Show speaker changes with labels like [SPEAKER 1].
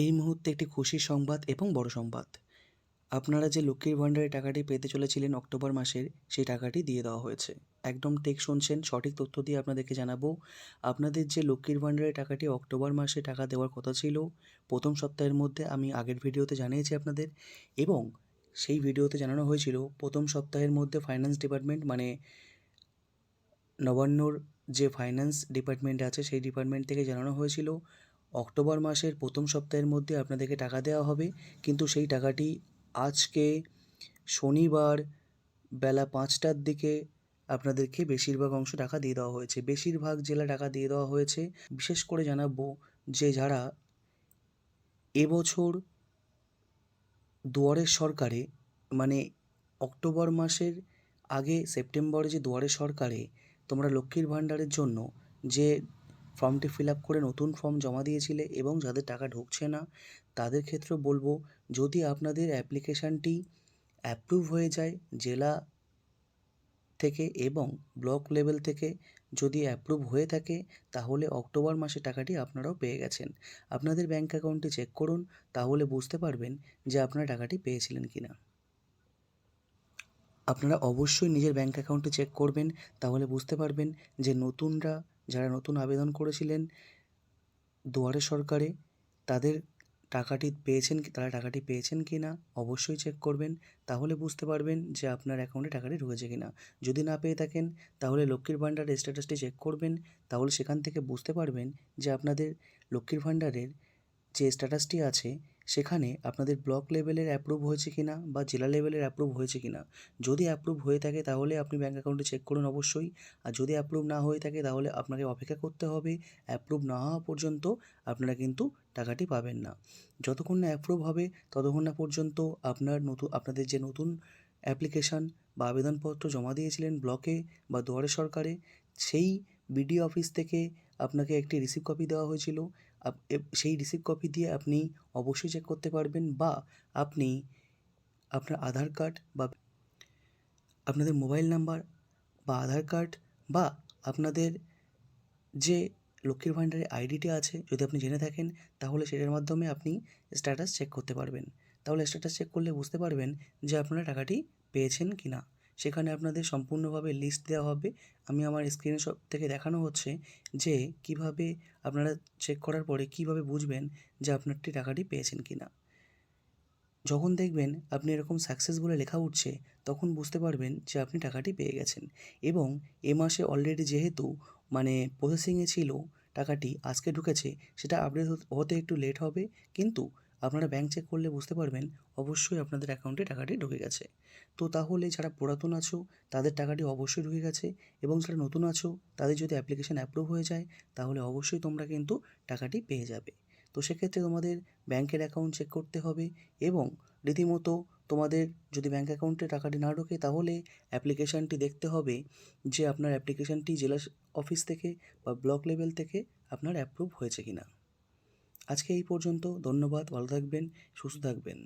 [SPEAKER 1] এই মুহূর্তে একটি খুশির সংবাদ এবং বড় সংবাদ। আপনারা যে লক্ষ্মীর ভাণ্ডারের টাকাটি পেতে চলেছিলেন অক্টোবর মাসের, সেই টাকাটি দিয়ে দেওয়া হয়েছে। একদম ঠিক শুনছেন, সঠিক তথ্য দিয়ে আপনাদেরকে জানাব। আপনাদের যে লক্ষ্মীর ভাণ্ডারের টাকাটি অক্টোবর মাসে টাকা দেওয়ার কথা ছিল, প্রথম সপ্তাহের মধ্যে আমি আগের ভিডিওতে জানিয়েছি আপনাদের এবং সেই ভিডিওতে জানানো হয়েছিল, প্রথম সপ্তাহের মধ্যে ফাইন্যান্স ডিপার্টমেন্ট মানে নবান্নর যে ফাইন্যান্স ডিপার্টমেন্ট আছে, সেই ডিপার্টমেন্ট থেকে জানানো হয়েছিল অক্টোবর মাসের প্রথম সপ্তাহের মধ্যে আপনাদেরকে টাকা দেওয়া হবে। কিন্তু সেই টাকাটি আজকে শনিবার বেলা পাঁচটার দিকে আপনাদেরকে বেশিরভাগ অংশ টাকা দিয়ে দেওয়া হয়েছে। বেশিরভাগ জেলা টাকা দিয়ে দেওয়া হয়েছে। বিশেষ করে জানাব যে যারা এবছর দুয়ারের সরকারে মানে অক্টোবর মাসের আগে সেপ্টেম্বরে যে দুয়ারে সরকারে তোমরা লক্ষ্মীর ভাণ্ডারের জন্য যে ফর্মটি ফিল আপ করে নতুন ফর্ম জমা দিয়েছিলে এবং যাদের টাকা ঢুকছে না, তাদের ক্ষেত্রে বলব, যদি আপনাদের অ্যাপ্লিকেশানটি অ্যাপ্রুভ হয়ে যায় জেলা থেকে এবং ব্লক লেভেল থেকে যদি অ্যাপ্রুভ হয়ে থাকে, তাহলে অক্টোবর মাসে টাকাটি আপনারাও পেয়ে গেছেন। আপনাদের ব্যাঙ্ক অ্যাকাউন্টটি চেক করুন, তাহলে বুঝতে পারবেন যে আপনারা টাকাটি পেয়েছিলেন কি না আপনারা অবশ্যই নিজের ব্যাঙ্ক অ্যাকাউন্টে চেক করবেন, তাহলে বুঝতে পারবেন যে নতুনরা যারা নতুন আবেদন করেছিলেন দুয়ারে সরকারে, তাদের টাকাটি পেয়েছেন তারা টাকাটি পেয়েছেন কি না, অবশ্যই চেক করবেন। তাহলে বুঝতে পারবেন যে আপনার অ্যাকাউন্টে টাকাটি ঢুকেছে কি না যদি না পেয়ে থাকেন, তাহলে লক্ষ্মীর ভাণ্ডারের স্ট্যাটাসটি চেক করবেন। তাহলে সেখান থেকে বুঝতে পারবেন যে আপনাদের লক্ষ্মীর ভাণ্ডারের যে স্ট্যাটাসটি আছে সেখানে আপনাদের ব্লক লেভেলের অ্যাপ্রুভ হয়েছে কি না বা জেলা লেভেলের অ্যাপ্রুভ হয়েছে কি না যদি অ্যাপ্রুভ হয়ে থাকে তাহলে আপনি ব্যাঙ্ক অ্যাকাউন্টে চেক করুন অবশ্যই। আর যদি অ্যাপ্রুভ না হয়ে থাকে তাহলে আপনাকে অপেক্ষা করতে হবে। অ্যাপ্রুভ না হওয়া পর্যন্ত আপনারা কিন্তু টাকাটি পাবেন না। যতক্ষণ না অ্যাপ্রুভ হবে, ততক্ষণ না পর্যন্ত আপনার নতুন আপনাদের যে নতুন অ্যাপ্লিকেশান বা আবেদনপত্র জমা দিয়েছিলেন ব্লকে বা দুয়ারে সরকারে, সেই বিডিও অফিস থেকে আপনাকে একটি রিসিভ কপি দেওয়া হয়েছিল। সেই রিসিভ কপি দিয়ে আপনি অবশ্যই চেক করতে পারবেন বা আপনি আপনার আধার কার্ড বা আপনাদের মোবাইল নাম্বার বা আধার কার্ড বা আপনাদের যে লক্ষ্মীর ভাণ্ডারের আইডিটি আছে, যদি আপনি জেনে থাকেন, তাহলে সেটার মাধ্যমে আপনি স্ট্যাটাস চেক করতে পারবেন। তাহলে স্ট্যাটাস চেক করলে বুঝতে পারবেন যে আপনারা টাকাটি পেয়েছেন কি না সেখানে আপনাদের সম্পূর্ণভাবে লিস্ট দেওয়া হবে। আমি আমার স্ক্রিনশট থেকে দেখানো হচ্ছে যে কীভাবে আপনারা চেক করার পরে কীভাবে বুঝবেন যে আপনারটি টাকাটি পেয়েছেন কি না। যখন দেখবেন আপনি এরকম সাকসেস বলে লেখা উঠছে, তখন বুঝতে পারবেন যে আপনি টাকাটি পেয়ে গেছেন। এবং এ মাসে অলরেডি যেহেতু মানে প্রসেসিংয়ে ছিল, টাকাটি আজকে ঢুকেছে, সেটা আপডেট হতে একটু লেট হবে। কিন্তু আপনারা ব্যাংক চেক করলে বুঝতে পারবেন অবশ্যই আপনাদের অ্যাকাউন্টে টাকাটি ঢুকে গেছে। তো তাহলে যারা পুরাতন আছো, তাদের টাকাটি অবশ্যই ঢুকে গেছে এবং যারা নতুন আছো, তাদের যদি অ্যাপ্লিকেশান অ্যাপ্রুভ হয়ে যায়, তাহলে অবশ্যই তোমরা কিন্তু টাকাটি পেয়ে যাবে। তো সেক্ষেত্রে তোমাদের ব্যাংকের অ্যাকাউন্ট চেক করতে হবে এবং রীতিমতো তোমাদের যদি ব্যাঙ্ক অ্যাকাউন্টে টাকাটি না ঢোকে, তাহলে অ্যাপ্লিকেশানটি দেখতে হবে যে আপনার অ্যাপ্লিকেশানটি জেলা অফিস থেকে বা ব্লক লেভেল থেকে আপনার অ্যাপ্রুভ হয়েছে কি না আজকে এই পর্যন্ত ধন্যবাদ ভালো থাকবেন সুস্থ থাকবেন।